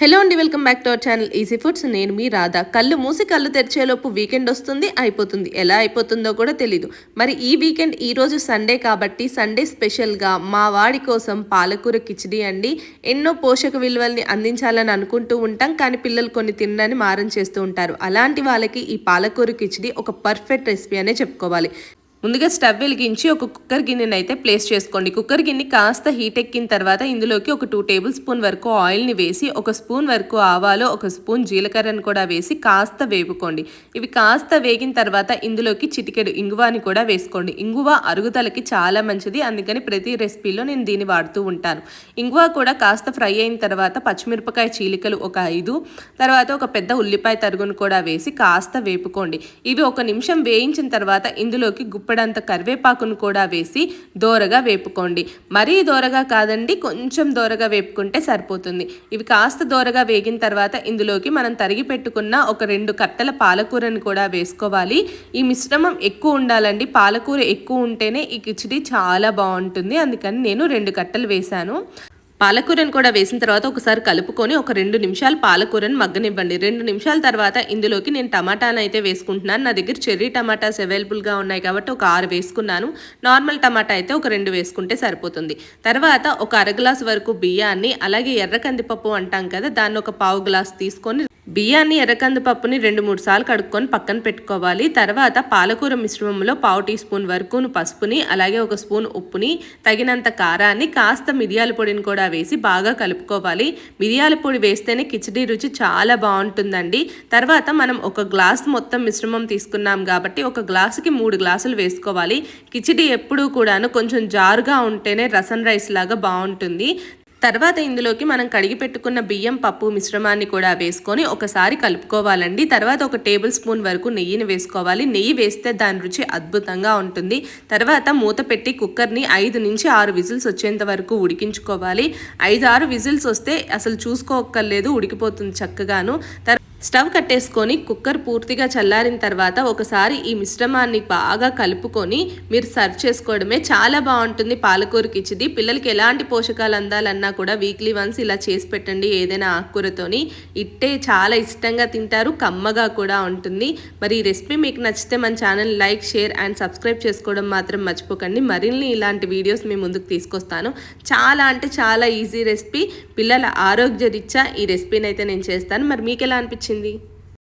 Hello అండి welcome back to our channel easy foods. నేను మీ రాధా. కళ్ళు మూసి కళ్ళు తెరిచేలోపు వీకెండ్ వస్తుంది అయిపోతుంది. ఎలా అయిపోతుందో కూడా తెలీదు. మరి ఈ వీకెండ్ ఈరోజు సండే కాబట్టి సండే స్పెషల్గా మా వాడి కోసం పాలకూర కిచిడి అండి. ఎన్నో పోషక విలువల్ని అందించాలని అనుకుంటూ ఉంటాం కానీ పిల్లలు కొన్ని తినని మారం చేస్తూ ఉంటారు. అలాంటి వాళ్ళకి ఈ పాలకూర కిచిడి ఒక పర్ఫెక్ట్ రెసిపీ అనే చెప్పుకోవాలి. ముందుగా స్టవ్ వెలిగించి ఒక కుక్కర్ గిన్నెని అయితే ప్లేస్ చేసుకోండి. కుక్కర్ గిన్నె కాస్త హీట్ ఎక్కిన తర్వాత ఇందులోకి ఒక టూ టేబుల్ స్పూన్ వరకు ఆయిల్ని వేసి ఒక స్పూన్ వరకు ఆవాలు ఒక స్పూన్ జీలకర్రను కూడా వేసి కాస్త వేపుకోండి. ఇవి కాస్త వేగిన తర్వాత ఇందులోకి చిటికెడు ఇంగువాని కూడా వేసుకోండి. ఇంగువ అరుగుదలకి చాలా మంచిది. అందుకని ప్రతి రెసిపీలో నేను దీన్ని వాడుతూ ఉంటాను. ఇంగువ కూడా కాస్త ఫ్రై అయిన తర్వాత పచ్చిమిరపకాయ చీలికలు ఒక ఐదు తర్వాత ఒక పెద్ద ఉల్లిపాయ తరుగును కూడా వేసి కాస్త వేపుకోండి. ఇవి ఒక నిమిషం వేయించిన తర్వాత ఇందులోకి గుప్పడంత కరివేపాకును కూడా వేసి దోరగా వేపుకోండి. మరీ దోరగా కాదండి కొంచెం దోరగా వేపుకుంటే సరిపోతుంది. ఇవి కాస్త దోరగా వేగిన తర్వాత ఇందులోకి మనం తరిగి పెట్టుకున్న ఒక రెండు కట్టల పాలకూరని కూడా వేసుకోవాలి. ఈ మిశ్రమం ఎక్కువ ఉండాలండి. పాలకూర ఎక్కువ ఉంటేనే ఈ కిచిడి చాలా బాగుంటుంది. అందుకని నేను రెండు కట్టలు వేశాను. పాలకూరను కూడా వేసిన తర్వాత ఒకసారి కలుపుకొని ఒక రెండు నిమిషాలు పాలకూరను మగ్గనివ్వండి. రెండు నిమిషాల తర్వాత ఇందులోకి నేను టమాటాను అయితే వేసుకుంటున్నాను. నా దగ్గర చెర్రీ టమాటాస్ అవైలబుల్గా ఉన్నాయి కాబట్టి ఒక ఆరు వేసుకున్నాను. నార్మల్ టమాటా అయితే ఒక రెండు వేసుకుంటే సరిపోతుంది. తర్వాత ఒక అర గ్లాస్ వరకు బియ్యాన్ని అలాగే ఎర్ర కందిపప్పు అంటాం కదా దాన్ని ఒక పావు గ్లాస్ తీసుకొని బియ్యాన్ని ఎర్రకంది పప్పుని రెండు మూడు సార్లు కడుక్కొని పక్కన పెట్టుకోవాలి. తర్వాత పాలకూర మిశ్రమంలో పావు టీ స్పూన్ వరకు పసుపుని అలాగే ఒక స్పూన్ ఉప్పుని తగినంత కారాన్ని కాస్త మిరియాల పొడిని కూడా వేసి బాగా కలుపుకోవాలి. మిరియాల పొడి వేస్తేనే కిచడీ రుచి చాలా బాగుంటుందండి. తర్వాత మనం ఒక గ్లాస్ మొత్తం మిశ్రమం తీసుకున్నాం కాబట్టి ఒక గ్లాసుకి మూడు గ్లాసులు వేసుకోవాలి. కిచిడి ఎప్పుడూ కూడాను కొంచెం జారుగా ఉంటేనే రసం రైస్ లాగా బాగుంటుంది. తర్వాత ఇందులోకి మనం కడిగి పెట్టుకున్న బియ్యం పప్పు మిశ్రమాన్ని కూడా వేసుకొని ఒకసారి కలుపుకోవాలండి. తర్వాత ఒక టేబుల్ స్పూన్ వరకు నెయ్యిని వేసుకోవాలి. నెయ్యి వేస్తే దాని రుచి అద్భుతంగా ఉంటుంది. తర్వాత మూత పెట్టి కుక్కర్ని ఐదు నుంచి ఆరు విజిల్స్ వచ్చేంత వరకు ఉడికించుకోవాలి. ఐదు ఆరు విజిల్స్ వస్తే అసలు చూసుకోక్కర్లేదు ఉడికిపోతుంది చక్కగాను. స్టవ్ కట్టేసుకొని కుక్కర్ పూర్తిగా చల్లారిన తర్వాత ఒకసారి ఈ మిశ్రమాన్ని బాగా కలుపుకొని మీరు సర్వ్ చేసుకోవడమే చాలా బాగుంటుంది పాలకూర కిచిది పిల్లలకి ఎలాంటి పోషకాలు అందాలన్నా కూడా వీక్లీ వన్స్ ఇలా చేసి పెట్టండి ఏదైనా ఆకుకూరతోని. ఇట్టే చాలా ఇష్టంగా తింటారు కమ్మగా కూడా ఉంటుంది. మరి ఈ రెసిపీ మీకు నచ్చితే మన channel like share and subscribe చేసుకోవడం మాత్రం మర్చిపోకండి. మరిన్ని ఇలాంటి వీడియోస్ మీ ముందుకు తీసుకొస్తాను. చాలా అంటే చాలా ఈజీ రెసిపీ. పిల్లల ఆరోగ్య రీత్యా ఈ రెసిపీని అయితే నేను చేస్తాను. మరి మీకు ఎలా అనిపించింది? 亲历。